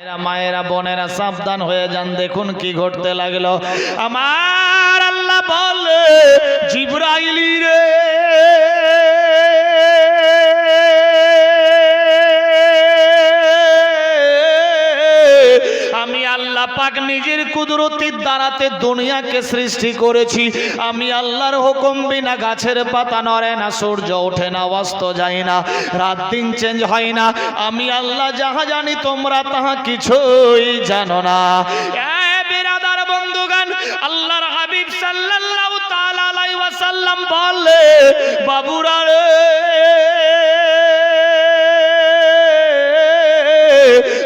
এরা মায়েরা, বোনেরা, সাবধান হয়ে যান, দেখুন কি ঘটতে লাগল। আমার আল্লাহ বলে, জিব্রাইলি রে। পাক নিজের কুদরতির দ্বারাতে দুনিয়াকে সৃষ্টি করেছি। আমি আল্লাহর হুকুম বিনা গাছের পাতা নড়ে না, সূর্য ওঠে না, অস্ত যায় না, রাত দিন চেঞ্জ হয় না। আমি আল্লাহ যাহা জানি তোমরা তাহা কিছুই জানো না।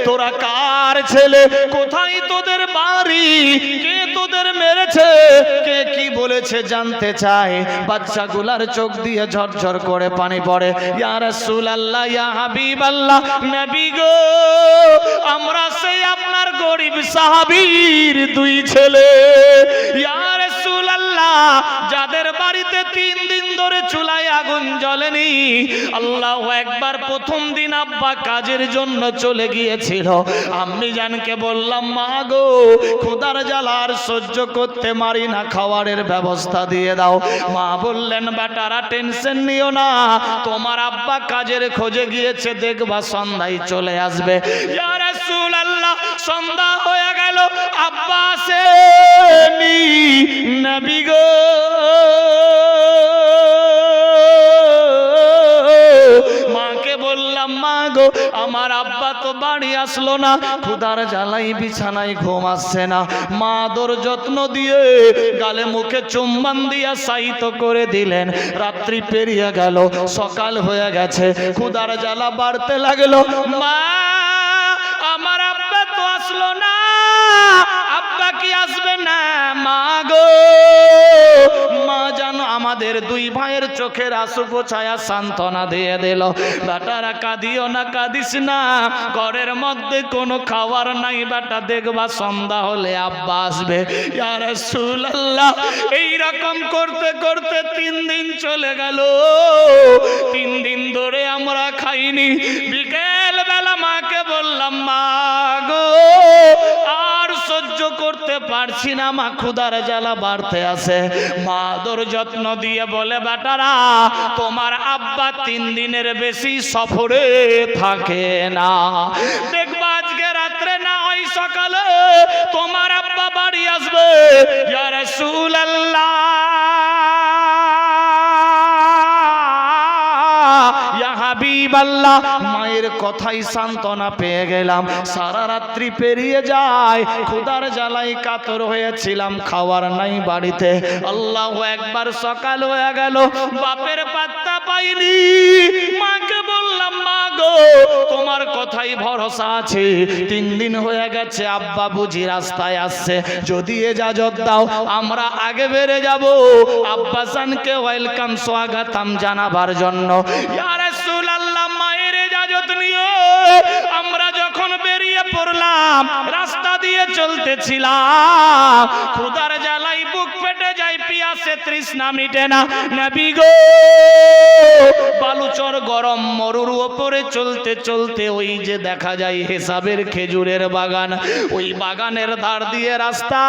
তোরা কার ছেলে? কোথায় বলেছে জানতে চায়। বাচ্চাগুলার চোখ দিয়ে ঝরঝর করে পানি পড়ে। ইয়া রাসূলুল্লাহ, ইয়া হাবিবাল্লাহ, নবী গো, আমরা সেই আপনার গরিব সাহাবীর দুই ছেলে। ইয়া রাসূলুল্লাহ, যাদের বাড়িতে ধরে চুলায় আগুন জ্বলেনি। আল্লাহ একবার প্রথম দিন আব্বা কাজের জন্য চলে গিয়েছিল। আমি জানকে বললাম, মা গো খোদার জ্বালা আর সহ্য করতে মারি না খাবারের ব্যবস্থা দিয়ে দাও। মা বললেন, বেটারা, টেনশন নিও না, তোমার আব্বা কাজের খোঁজে গিয়েছে, দেখবা সন্ধ্যায় চলে আসবে। সন্ধ্যা হয়ে গেল, আব্বা আসেনি। নবী গো আসলো না। ক্ষুদার জ্বালাই, বিছানায় ঘুম আসছে না। মা আদর যত্ন দিয়ে গালে মুখে চুম্বান দিয়া সাইত করে দিলেন। রাত্রি পেরিয়ে গেল, সকাল হয়ে গেছে। ক্ষুদার জ্বালা বাড়তে লাগল। মা, আমার আব্বা তো আসলো না। আব্বা কি আসবে? গো। মা জানো আমাদের দুই ভাইয়ের চোখের আসু ছায়া সান্ত্বনা দিয়ে দিল। বেটারা, কাঁদিও না, কাঁদিস না। ঘরের মধ্যে কোনো খাবার নাই, বেটা, দেখবা সন্ধ্যা হলে আব্বা আসবে। এইরকম করতে করতে তিন দিন চলে গেল। তিন দিন ধরে আমরা খাইনি। বিকেল পারছি না, মা ক্ষুদার জ্বালা বাড়তে আছে। মা আদর যত্ন দিয়ে বলে, বেটারা, তোমার আব্বা তিন দিনের বেশি সফরে থাকে না। দেখবা আজকে রাত্রে না ওই সকালে তোমার আব্বা বাড়ি আসবে। ইয়া রাসূলুল্লাহ। হাবিবাল্লাহ, মায়ের কথাই সান্ত্বনা পেয়ে গেলাম। সারা রাত্রি পেরিয়ে যায় খুদার জ্বালাই কাতর হয়েছিলাম, খাওয়ার নাই বাড়িতে। আল্লাহ একবার সকাল হয়ে গেল, বাপের পাত্তা পাইনি, মাকে তোমার কথাই ভরসা আছে। তিন দিন হয়ে গেছে, আব্বা বুঝি রাস্তায় আসছে। যদি এজাজত দাও, আমরা আগে বেড়ে যাব। আব্বাসানকে ওয়েলকাম, স্বাগতম জানাবার জন্য। ইয়া রাসূলুল্লাহ, মায়ের ইজাজত নিয়ে আমরা যখন বেরিয়ে পড়লাম রাস্তা দিয়ে চলতেছিলাম। ক্ষুদার জ্বালাই বুক ফেটে যায়, পিয়াসে তৃষ্ণা মিটে না। নবী গো, বালুচর গরম মরুর ওপরে চলতে চলতে ওই যে দেখা যায় হেসাবের খেজুরের বাগান, ওই বাগানের ধার দিয়ে রাস্তা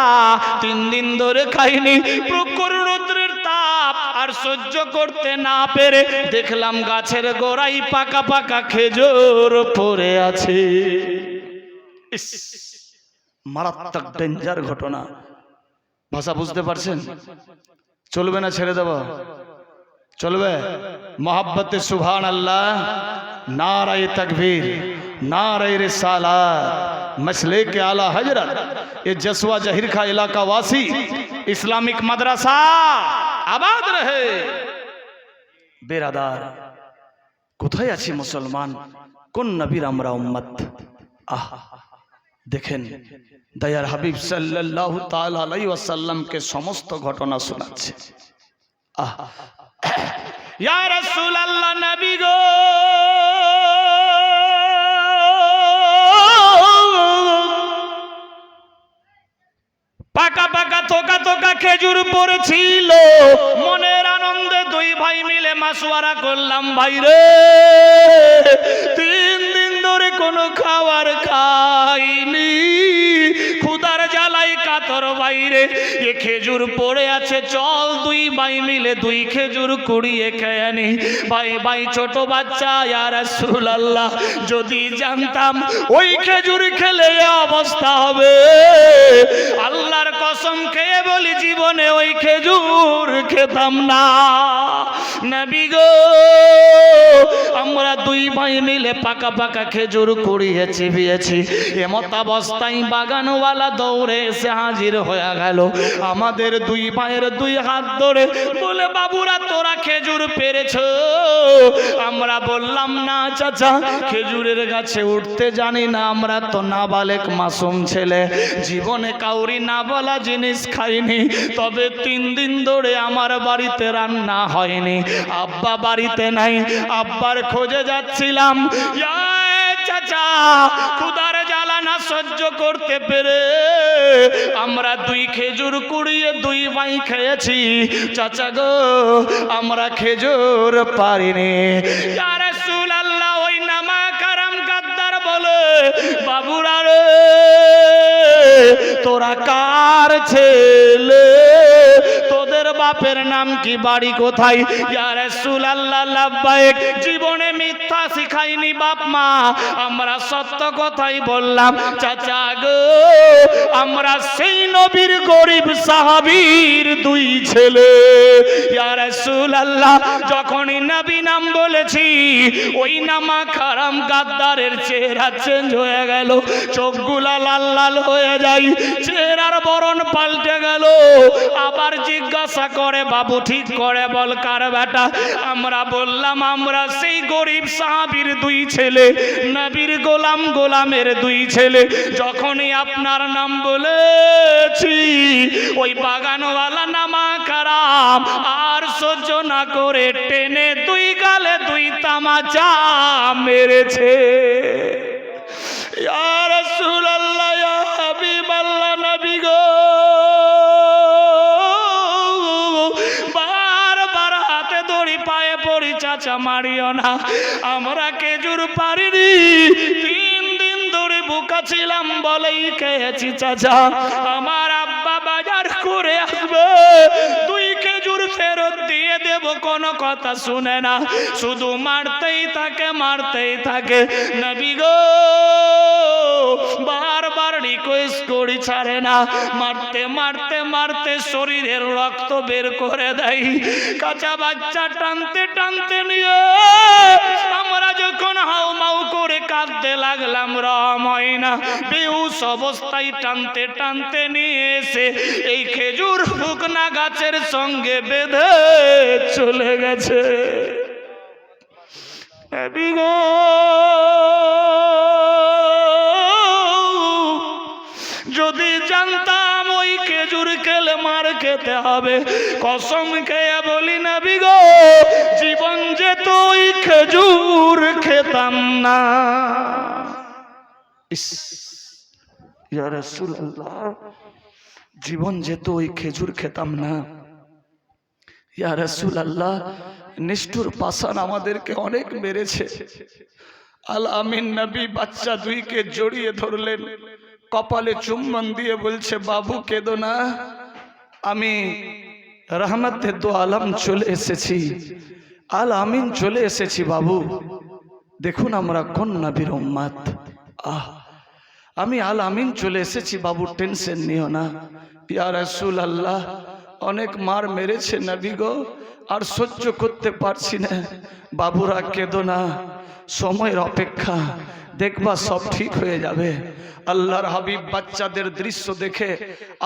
তিন দিন ধরে খাইনি। প্রখর রৌদ্রের তাপ আর সহ্য করতে না পেরে দেখলাম গাছের গোড়াই পাকা পাকা খেজুর পড়ে আছে। ইস, মারাত্মক ডেঞ্জার ঘটনা ভাষা বুঝতে পারছেন চলবে না ছেড়ে দেব চলবে মোহাব্বতে সুভান আল্লাহ নারায় তকবীর नारे रिसालत मसले के आला हजरत ये जसवा जहिर का इलाका वासी इस्लामिक मदरसा आबाद रहे বেরাদার কোথায় আছি মুসলমান কোন নবীর আমরা উম্মত আহ দেখেন, দয়ার হাবিব সাল্লাল্লাহু তাআলা আলাইহি ওয়াসাল্লামকে সমস্ত ঘটনা শোনাচ্ছে। গো! পাকা পাকা থোকা থোকা খেজুর পড়েছিল। মনের আনন্দে দুই ভাই মিলে মাসুয়ারা করলাম ভাই রে তিন ধরে কোনো খাবার খাইনি। ক্ষুদার জ্বালাই কাতর বাইরে। এ খেজুর পড়ে আছে, চল দুই ভাই মিলে দুই খেজুর কুড়িয়ে খেয়ে নি। ভাই ভাই, ছোট বাচ্চা আর আল্লাহ যদি জানতাম ওই খেজুর খেলে অবস্থা হবে। আল্লাহর কসম খেয়ে বলি, জীবনে ওই খেজুর খেতাম না। নবী আমরা দুই ভাই মিলে পাকা পাকা খেজুর কুড়িয়ে চিবিয়েছি এমত অবস্থায় বাগানওয়ালা দৌড়ে এসে হাজির হয়ে গেল। আমাদের দুই ভাইয়ের দুই হাত ধরে বলে, বাবুরা, তোরা খেজুর পেরেছ? আমরা বললাম, না চাচা, খেজুরের গাছে উঠতে জানি না, আমরা তো নাবালেক মাসুম ছেলে। জীবনে কাউরি না বলা জিনিস খাইনি, তবে তিন দিন ধরে আমার বাড়িতে রান্না হয়নি। আব্বা বাড়িতে নাই, আব্বার খোঁজে যাচ্ছিলাম। চাচা ক্ষুদার জ্বালা না সহ্য করতে পেরে আমরা দুই খেজুর কুড়িয়ে দুই ভাই খেয়েছি। চাচা গো, আমরা খেজুর পারিনি। রাসূলুল্লাহ বাবুরা রে তোরা কার ছেলে? তোদের বাপের নাম কি, বাড়ি কোথায়? জীবনে মিথ্যা শিখাইনি বাপ মা। আমরা সত্য কথাই বললাম, চাচা গো, আমরা সেই নবীর গরিব দুই ছেলে। যখনই নবী নাম বলেছি, ওই নামা খারাম গাদ্দারের চেহারা চেঞ্জ হয়ে গেল, চোখগুলা লাল লাল হয়ে যায়, চেহারার বরণ পাল্টে গেল। আবার জিজ্ঞাসা করে, বাবু ঠিক করে বল কার বেটা? আমরা বললাম, আমরা সেই গরিব সাহাবীর দুই ছেলে, নবীর গোলাম গোলামের দুই ছেলে। যখনই আপনার নাম বলেছি, ওই বাগানওয়ালা নামা কারাম, আর সহ্য না করে টেনে দুই গালে দুই তামাচা মেরেছে। ইয়া রাসূলুল্লাহ মারিও না। আমরা খেজুর পারিনি। তিন দিন ধরে বুকা ছিলাম বলেই খেয়েছি চাচা। আমার আব্বা বাজার করে আসবে। তুই খেজুর ফেরত দিয়ে দেব, কোনো কথা শুনে না। শুধু মারতেই থাকে মারতেই থাকে। নবী গো, বারবার রিকোয়েস্ট করি, ছাড়ে না। মারতে মারতে মারতে শরীরের রক্ত বের করে দেয়। কাঁচা বাচ্চা টানতে টানতে নিয়ে আমরা যখন হাউ মাউ করে কাঁদতে লাগলাম রম হয় না। বেহুশ অবস্থায় টানতে টানতে নিয়ে এসে এই খেজুর ফুকনা গাছের সঙ্গে বেঁধে চলে গেছে। যদি জানতাম ওই খেজুর খেলে মার খেতে হবে, কসম খেয়ে জীবন যে তো ওই খেজুর খেতাম না। জীবন যেত ওই খেজুর খেতাম না। ইয়া রাসূল আল্লাহ নিষ্ঠুর পাষাণ আমাদেরকে অনেক মেরেছে। আল আমিন নবী বাচ্চা দুইকে জড়িয়ে ধরলেন, কপালে চুম্বন দিয়ে বলছে, বাবু, কেঁদো না। আমি রহমতে তো আলম চলে এসেছি। আল আমিন চলে এসেছি বাবু। দেখুন আমরা কোন নবীর উম্মাত। আহ, আমি আল আমিন চলে এসেছি বাবু, টেনশন নিও না। ইয়া রাসূল আল্লাহ অনেক মার মেরেছে নবী গো, আর সহ্য করতে পারছি না। বাবুরা কেঁদো না, সময়ের অপেক্ষা। দেখবা সব ঠিক হয়ে যাবে। আল্লাহর হাবিব বাচ্চাদের দৃশ্য দেখে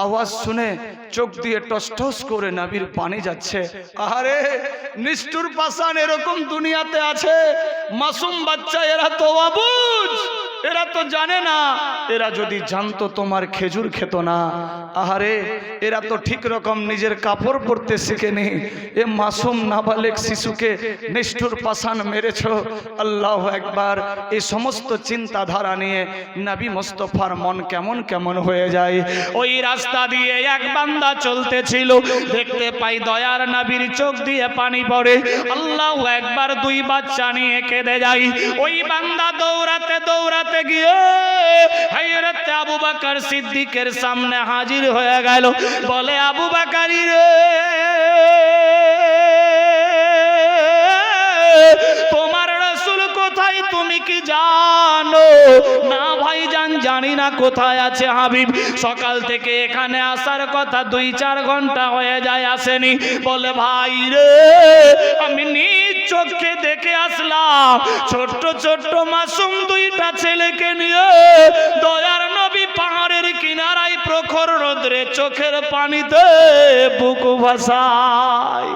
আওয়াজ শুনে চোখ দিয়ে টস টস করে নাবির পানি যাচ্ছে। আরে নিষ্ঠুর পাশান এরকম দুনিয়াতে আছে, মাসুম বাচ্চা, এরা তো অবুঝ এরা তো জানে না। এরা যদি জানতো তোমার খেজুর খেত না। আহারে, এরা তো ঠিক রকম নিজের কাপড় পরতে শিখেনি। এ মাসুম নাবালেক শিশুকে নিষ্ঠুর পাষাণ মেরেছ। আল্লাহ একবার এই সমস্ত চিন্তাধারা নিয়ে নাবি মোস্তফার মন কেমন কেমন হয়ে যায়। ওই রাস্তা দিয়ে এক বান্দা চলতেছিল। দেখতে পাই দয়ার নাবির চোখ দিয়ে পানি পড়ে। আল্লাহ একবার দুই বাচ্চা নিয়ে কেঁদে যাই ওই বান্দা দৌড়াতে দৌড়াতে গিয়ে হাইরাতে আবু বাকার সিদ্দিকের সামনে হাজির হয়ে গেল। বলে, আবু বাকারি রে, তোমার রসুল কোথায়? তুমি কি জানো? না ভাই জান জানি না কোথায় আছে হাবিব। সকাল থেকে এখানে আসার কথা দুই চার ঘণ্টা হয়ে যায় আসেনি। বলে, ভাই রে, আমি নিজ চোখে দেখে আসলাম, ছোট্ট ছোট্ট মাসুম দুইটা ছেলেকে নিয়ে দয়ার নবী পাহাড়ের কিনারায় প্রখর রোদ্রে চোখের পানিতে বুক ভাসায়।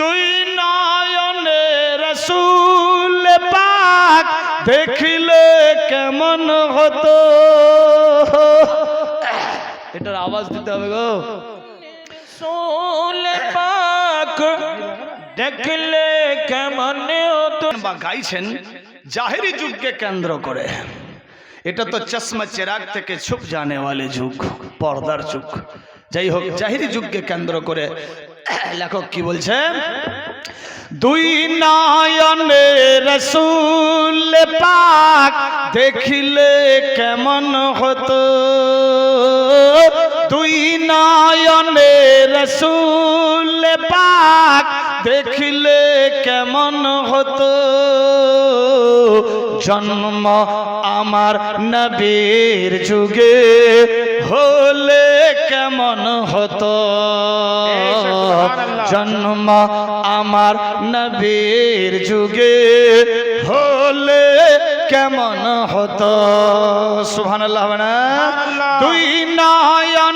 দুই নয়নে রসুল পাক দেখিলে কেমন হতো? এটার আওয়াজ দিতে হবে গো। সোল পাক দেখলে কেমন বা গাইছেন, জাহেরি যুগকে কেন্দ্র করে। এটা তো চশমা চেরাগ থেকে ছুপ জানে ওয়ালে যুগ, পর্দার যুগ। যাই হোক, জাহিরি যুগকে কেন্দ্র করে লেখক কি বলছেন দুই নয়নে রসুল পাক দেখিলে কেমন হতো? দুই নয়নে রসুল পাক দেখিলে কেমন হতো? জন্ম আমার নবীর যুগে হলে কেমন হতো? জন্ম আমার নবীর যুগে হলে কেমন হতো? সুহান দুই নয়নে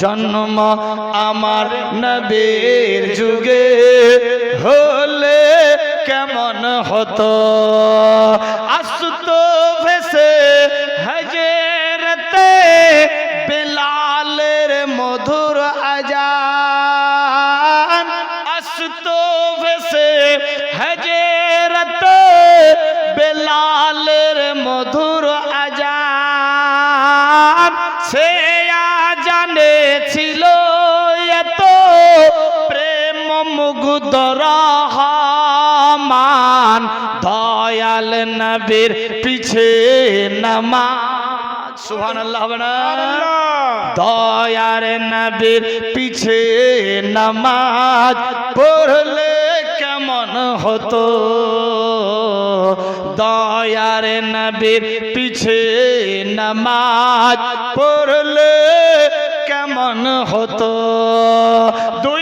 জন্ম আমার নবীর যুগে হলে কেমন হতো? আসত ভেসে হজরতে বেলালের মধুর আজান। আসত ভেসে হজরতে বেলালের মধুর আজান। সে দয়াল নবীর পিছে নামাজ। সুবহান আল্লাহ হবে না? দয়ার নবীর পিছে নামাজ পড়লে কেমন হতো? দয়ার নবীর পিছে নামাজ পড়লে কেমন হতো? দুই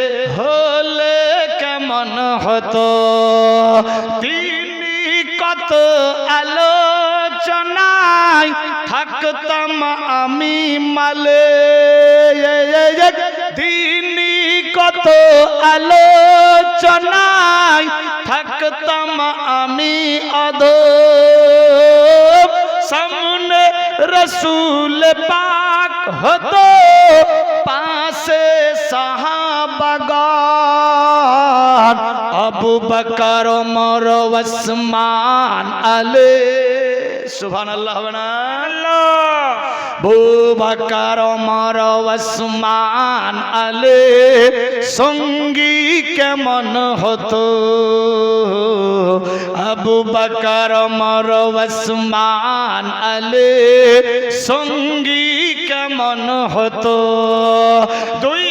হতো। তিনি কত আলোচনায় থাকতাম আমি মালে। দিনী কত আলোচনায় থাকতাম আমি অদ সামনে রসুল পাক হতো। আবু বকর মর ওসমান, আলে। সুবহান আল্লাহ হবে না বুবাকার অমর ওসমান, আলে। সঙ্গী কেমন হতো? আবু বাকার অমর ওসমান, আলে। সঙ্গী কেমন হতো? দুই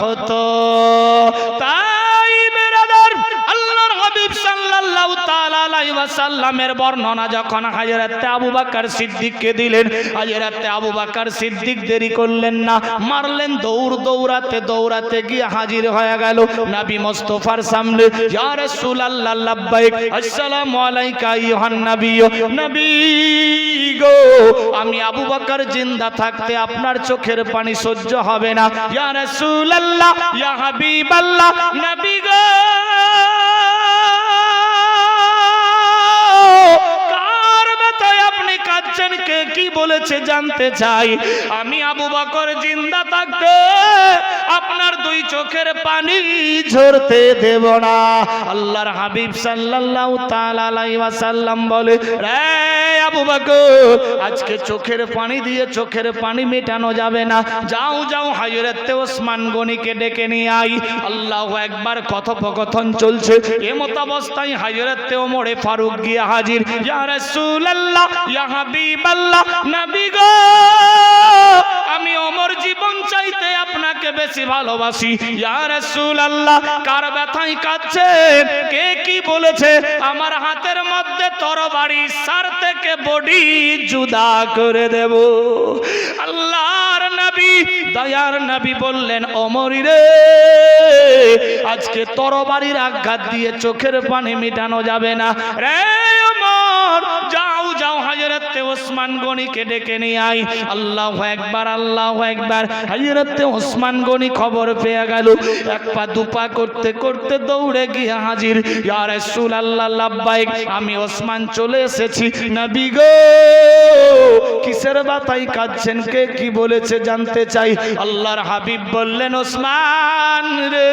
হতো। তাই ওয়াসাল্লামের বর্ণনা যখন হযরত আবু বকর সিদ্দিককে দিলেন হযরত আবু বকর সিদ্দিক দেরি করলেন না, মারলেন, দৌড় দৌড়াতে দৌড়াতে গিয়ে হাজির হয়ে গেল নবী মুস্তাফার সামনে। ইয়া রাসূলুল্লাহ, লাব্বাইক, আসসালামু আলাইকা আইয়ুহান নবী নবী গো, আমি আবু বকর জিন্দা থাকতে আপনার চোখের পানি সহ্য হবে না। ইয়া রাসূলুল্লাহ, ইয়া হাবিবাল্লাহ, নবী গো। বলেছে, জানতে চাই, আমি আবু বকর জিন্দা থাকতে আপনার দুই চোখের পানি ঝরতে দেব না। আল্লাহর হাবিব সাল্লাল্লাহু তাআলা আলাইহি ওয়াসাল্লাম বলে, রে আবু বকর আজকে চোখের পানি দিয়ে চোখের পানি মেটানো যাবে না। যাও যাও, হাজরতে ওসমান গনিকে ডেকে নিয়ে আই। আল্লাহ একবার কথোপকথন চলছে। এমত অবস্থায় হাজরতে ওমরে ফারুক গিয়া হাজির। ইয়া রাসূলুল্লাহ, ইয়া হাবিবাল্লাহ, নবী গো! আমি অমর জীবন চাইতে আপনাকে বেশি ভালোবাসি। ইয়া রাসূলুল্লাহ, কার ব্যথায় কাঁদছে? কে কি বলেছে? আমার হাতের মধ্যে তরবারি, সার থেকে বডি জুদা করে দেব। আল্লাহর নবী, দয়ার নবী বললেন অমরি রে, আজকে তরবারির আঘাত দিয়ে চোখের পানি মিটানো যাবে না। রে অমর যাও যাও হাজরতে ওসমান গনিকে ডেকে নিয়ে আই আল্লাহ একবার আল্লাহ একবার। হাজরতে ওসমান গনি খবর পেয়ে গেল। এক পা দুপা করতে করতে দৌড়ে গিয়ে হাজির। ইয়া রাসূল আল্লাহ লাব্বাইক, আমি ওসমান চলে এসেছি। নবী গো, কিসের বাতাই কাঁদছেন? কে কি বলেছে জানতে চাই? আল্লাহর হাবিব বললেন, ওসমান রে,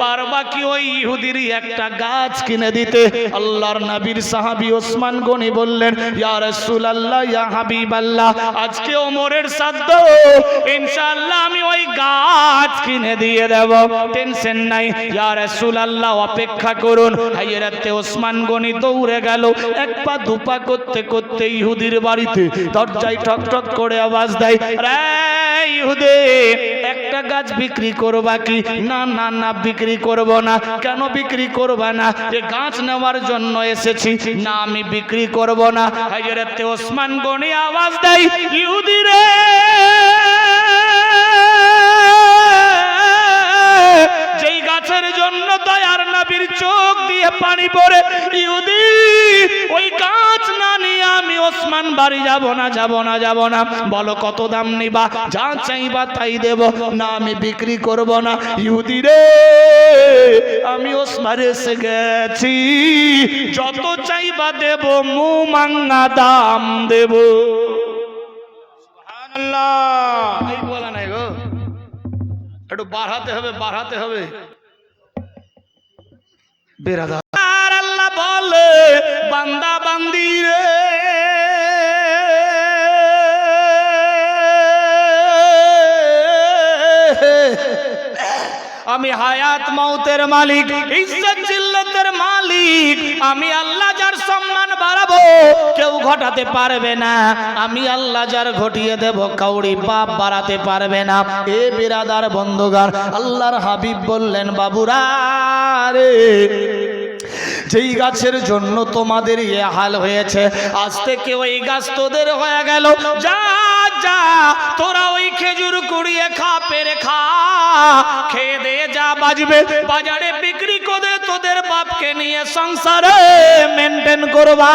পারবা কি ওই ইহুদিরই একটা গাছ কিনে দিতে? আল্লাহর নবীর সাহাবী ওসমান গনি বললেন, ইয়া রাসূলুল্লাহ ইয়া হাবিবাল্লাহ। আজকে ওমরের সাধ্য ইনশাআল্লাহ, আমি ওই গাছ কিনে দিয়ে দেব। টেনশন নাই। ইয়া রাসূলুল্লাহ, অপেক্ষা করুন। হাইরাতে ওসমান গনি দৌড়ে গেল। এক পা দুপা করতে করতে ইহুদির বাড়িতে দরজায় ঠক ঠক করে আওয়াজ দেয়, রে ইহুদে, একটা গাছ বিক্রি করবা কি? না না না, বিক্রি করব না। কেন বিক্রি করবা না? এ গাছ নেওয়ার জন্য এসেছি। না, আমি বিক্রি করব না। হাজরতে ওসমান গনি আওয়াজ দেয়, ইহুদি রে! যেই গাছের জন্য দয়ার নাবির চোখ দিয়ে পানি পড়ে, ইহুদি ওই গাছ না নিয়ে আমি ওসমান বাড়ি যাব না যাব না যাব না। বলো কত দাম নিবা? যা চাইবা তাই দেব। না আমি বিক্রি করব না। ইহুদি রে আমি ওসমান এসে গেছি। যত চাইবা দেব মু মাঙ্গা দাম দেব। আল্লাহ এই বলা নাই গো। একটু বাড়াতে হবে বাড়াতে হবে। আল্লাহ বলে, বান্দা বান্দি রে। আমি হায়াত মৌতের মালিক, ইজ্জত জিল্লতের মালিক। আমি আল্লাহ যার সম্মান বাড়াবো, কেউ ঘটাতে পারবে না। আমি আল্লাহ যার ঘটিয়ে দেব, কাউরি বাপ বাড়াতে পারবে না। এ বিরাদার বন্ধুগার আল্লাহর হাবিব বললেন, বাবুরা রে যেই গাছের জন্য তোমাদের ইয়ে হাল হয়েছে, আজ থেকে ওই গাছ তোদের হয়ে গেল। যা যা, তোরা ওই খেজুর কুড়িয়ে খা, পেরে খা। খেয়ে দে, যা বাজবে বাজারে বিক্রি করে তোদের বাপকে নিয়ে সংসারে মেনটেন করবা।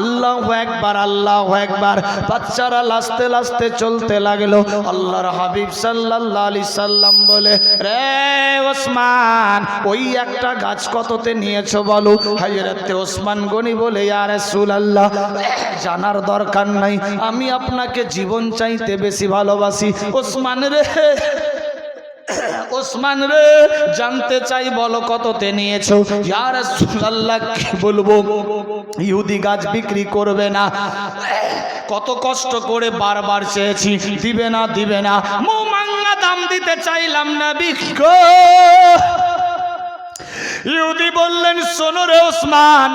আল্লাহ একবার আল্লাহ একবার। বাচ্চারা লাস্তে লাস্তে চলতে লাগল। আল্লাহর হাবিব সাল্লাল্লাহু আলাইহি সাল্লাম বলে, রে ওসমান, ওই একটা গাছ কততে নিয়েছো বলো হযরতে ওসমান গনি বলে, ইয়া রাসূলুল্লাহ, জানার দরকার নাই, আমি আপনাকে জীবন চাইতে বেশি ভালোবাসি। ওসমান রে ওসমান রে, জানতে চাই বলো কততে নিয়েছো। ইয়া রাসূলুল্লাহ, কি বলব? ইহুদি গাছ বিক্রি করবে না। কত কষ্ট করে বারবার চেয়েছি, দিবে না দিবে না। মৌমাঙ্গা দাম দিতে চাইলাম না বিক্ষ ইহুদি বললেন, শোনো রে ওসমান,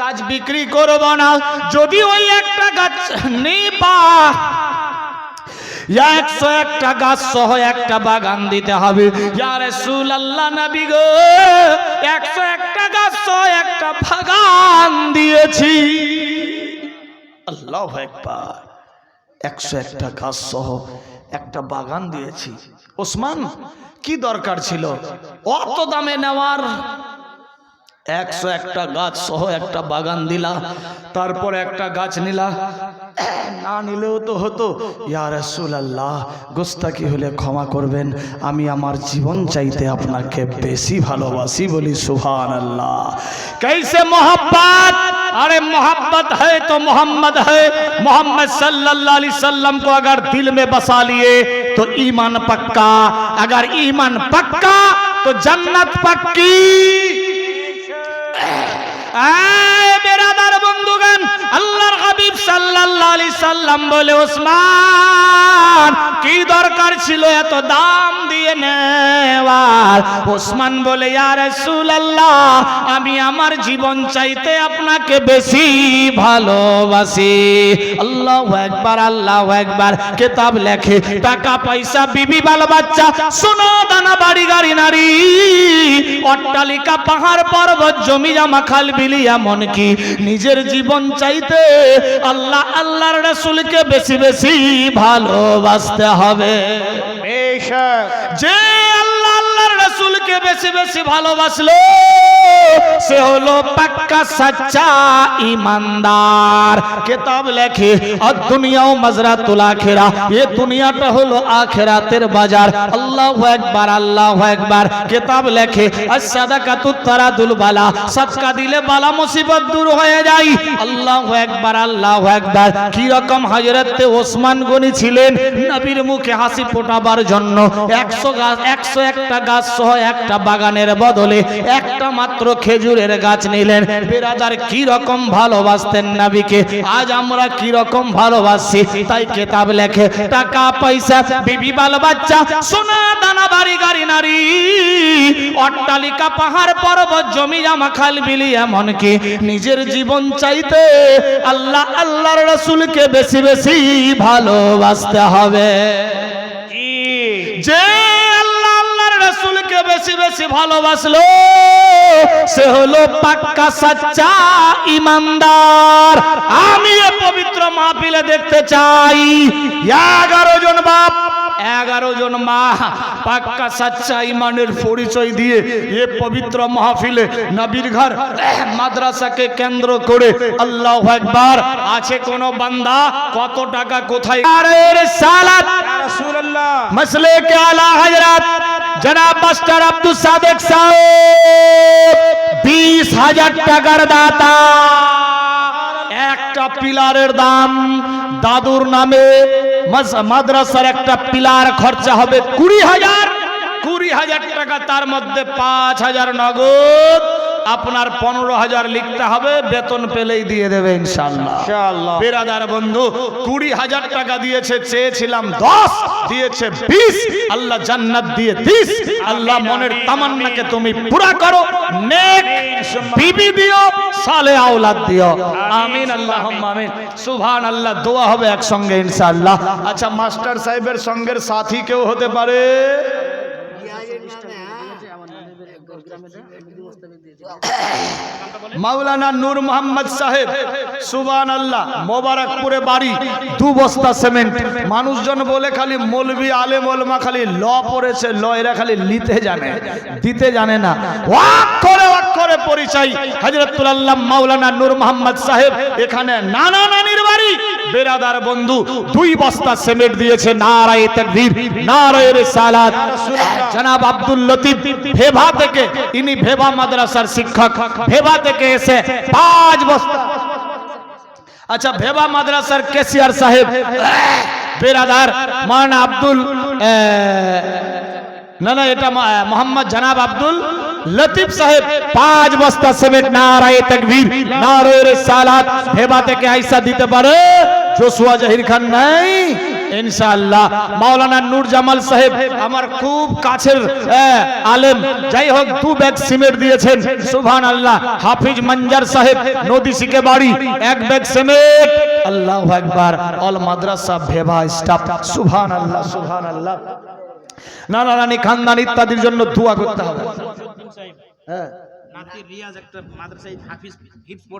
গাছ বিক্রি করব না। যদি ওই একটা গাছ নিবা একশো একটা গাছ সহ একটা বাগান দিতে হবে। গো, একশো একটা গাছ সহ একটা বাগান দিয়েছি। আল্লাহ একশো একটা গাছ সহ একটা বাগান দিয়েছি। ওসমান কি দরকার ছিল? অত দামে নেওয়ার একশো একটা গাছ সহ একটা বাগান দিলা তারপর একটা গাছ নিলা না নিলেও তো হতো ইয়া রাসূলুল্লাহ গোস্তাকি হলে ক্ষমা করবেন আমি আমার জীবন চাইতে আপনাকে বেশি ভালোবাসি বলি সুবহানাল্লাহ कैसे मोहब्बत अरे मोहब्बत है तो मोहम्मद है मोहम्मद सल्लल्लाहु अलैहि वसल्लम को अगर दिल में बसा लिए तो ईमान पक्का अगर ईमान पक्का तो जन्नत पक्की আয় বেরাদার বন্ধুগান আল্লাহ সাল্লাম বলে, ওসমান, কি দরকার ছিল এত দাম দিয়ে নেওয়ার? ওসমান বলে, ইয়া রাসূলুল্লাহ, আমি আমার জীবন চাইতে আপনাকে বেশি ভালোবাসি। আল্লাহু একবার আল্লাহু একবার কিতাব লেখে, টাকা, পয়সা, বিবি বাচ্চা দানা, বাড়ি, গাড়ি, নারী, অট্টালিকা, পাহাড়, পর্বত, জমি, জামা, খাল, বিলি এমন কি নিজের জীবন চাইতে আল্লাহ আল্লাহর রাসূলকে বেশি বেশি ভালোবাসতে হবে। যে আল্লাহ রাসূলকে বেশি বেশি ভালোবাসলো, সে হলো পাক্কা সচ্চা ইমানদার। কিতাব লেখে, আর দুনিয়াও মাজরাতুল আখিরা, এ দুনিয়াটা হলো আখিরাতের বাজার। আল্লাহু আকবার আল্লাহু আকবার। কিতাব লেখে আস-সাদাকাতুত তারাদুল বালা। সদকা দিলে বালা মুসিবত দূর হয়ে যায়। আল্লাহু আকবার আল্লাহু আকবার। কি রকম হযরতে ওসমান গনি ছিলেন? নবীর মুখে হাসি ফোটাবার জন্য 100 গাছ 100 একটা গাছ সহ একটা বাগানের বদলে একটা মাত্র খেজুরের গাছ নিলেন। বেরাদার কি রকম ভালোবাসতেন নবীকে আজ আমরা কি রকম ভালোবাসি তাই কিতাব লেখে টাকা পয়সা বিবি বাল বাচ্চা সোনা দানা বাড়ি গাড়ি নারী অট্টালিকা পাহাড় পর্বত জমি জামা খাল বিলি এমন কি নিজের জীবন চাইতে আল্লাহ আল্লাহর রাসূলকে বেশি বেশি ভালোবাসতে হবে। যে বেশি বেশি ভালোবাসলো সে হলো পাক্কা সাচ্চা ইমানদার। আমি এ পবিত্র মাহফিলে দেখতে চাই। এগারো জন বাপ এগারো জন মা পাক্কা সাচ্চা ইমানের পরিচয় দিয়ে এ পবিত্র মাহফিলে নবীর ঘর মাদ্রাসাকে কেন্দ্র করে আল্লাহ একবার আছে কোন বান্দা? কত টাকা কোথায়? আরে সালাত রাসূলুল্লাহ। মাসলে কে আলা হযরত জনাব মাস্টার আব্দুল সাদেক সাহেব, বিশ হাজার টাকার দাতা। একটা পিলারের দাম, দাদুর নামে মাদ্রাসার একটা পিলার খরচা হবে কুড়ি হাজার। কুড়ি হাজার টাকা, তার মধ্যে পাঁচ হাজার নগদ। আপনার পনেরো হাজার লিখতে হবে বেতন পেলেই দিয়ে দেবে ইনশাল্লাহ বেরাদার বন্ধু কুড়ি হাজার টাকা দিয়েছে চেয়েছিলাম দশ দিয়েছে বিশ আল্লাহ জান্নাত দিয়ে দিস আল্লাহ মনের তামান্নাকে তুমি পুরা করো নেক বিবি দিও সালে আওলাদ দিও। আমিন আল্লাহ আমিন। সুবহান আল্লাহ দোয়া হবে একসঙ্গে ইনশাআল্লাহ। আচ্ছা মাস্টার সাহেবের সঙ্গের সাথী কেউ হতে পারে? মাওলানা নূর মোহাম্মদ সাহেব সুবান আল্লাহ মোবারকপুরে বাড়ি, দু বস্তা সিমেন্ট। মানুষজন বলে খালি মৌলবি আলেম ওলমা খালি ল পড়েছে ল এরা খালি লিতে জানে, দিতে জানে না। করে করে পরিচয়, হযরতুল আল্লাহ মাওলানা নূর মোহাম্মদ সাহেব, এখানে নানা নানির বাড়ি। বেরাদার বন্ধু, দুই বস্তা সিমেন্ট দিয়েছে, নারায়ে তাকবীর, নারায়ে রিসালাত। জনাব আব্দুল লতিফ, ভেভা থেকে, ইনি ভেভা মাদ্রাসার শিক্ষক ভেভা থেকে এসে পাঁচ বস্তা আচ্ছা ভেবা মাদ্রাসার কেসিয়ার সাহেব বেরাদার মান আব্দুল আহ, না না এটা মা- মোহাম্মদ জানাব আব্দুল লতিফ সাহেব পাঁচ বস্তা সিমেন্ট, নারায়ে তাকবীর, নারায়ে রিসালাত ভেবা থেকে আইসা দিতে পারে। জোসুয়া জাহির খান নাই? ইনশাআল্লাহ। মাওলানা নূর জামাল সাহেব আমার খুব কাছের আলেম। যাই হোক, দু ব্যাগ সিমেন্ট দিয়েছেন। সুবহান আল্লাহ হাফিজ মঞ্জার সাহেব, নদী শিখে বাড়ি, এক ব্যাগ সিমেন্ট। আল্লাহু আকবার। অল মাদ্রাসা ভেবা স্টাফ। সুবহান আল্লাহ সুবহান আল্লাহ নানা রানী, খানদান ইত্যাদির জন্য দোয়া করতে হবে। হ্যাঁ। নাতি রিয়াজ একটা মাদ্রাসায় হাফিজ হিপস